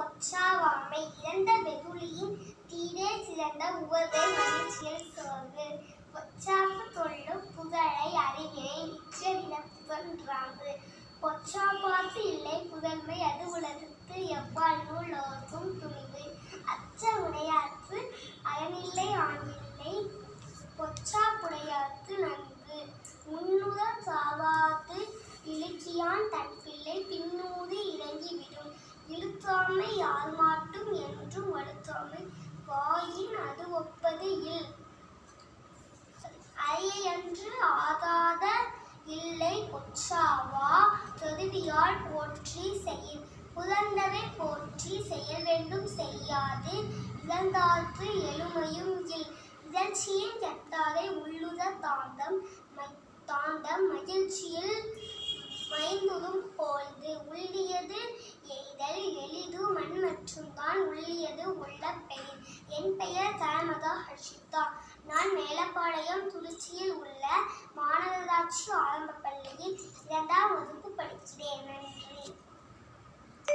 பொச்சாவாமை இறந்த வெகுளியின் தீரே சிறந்த உவகை மகிழ்ச்சியில் சோர்வு. பொச்சாப்பு தொல்லும் புகழை அறிவினை நிச்சரின புகன்றாங்கு பொச்சா பார்த்து இல்லை புதன்மை அறி இழுத்தாமை யார் மாட்டும் என்றும் வலுத்தாமை வாயின் அது ஒப்பது இல். அரியன்று ஆகாத இல்லை ஒற்றாவா தொதுவியால் போற்றி செய் புலந்தவை போற்றி செயல் வேண்டும் செய்யாது. இழந்தாற்று எழுமையும் இல். இகழ்ச்சியின் கெட்டாரை உள்ளுத தாண்டம் ம- தாண்டம் மகிழ்ச்சியில் மைந்துதும் போழ்து உள்ளிய Hershey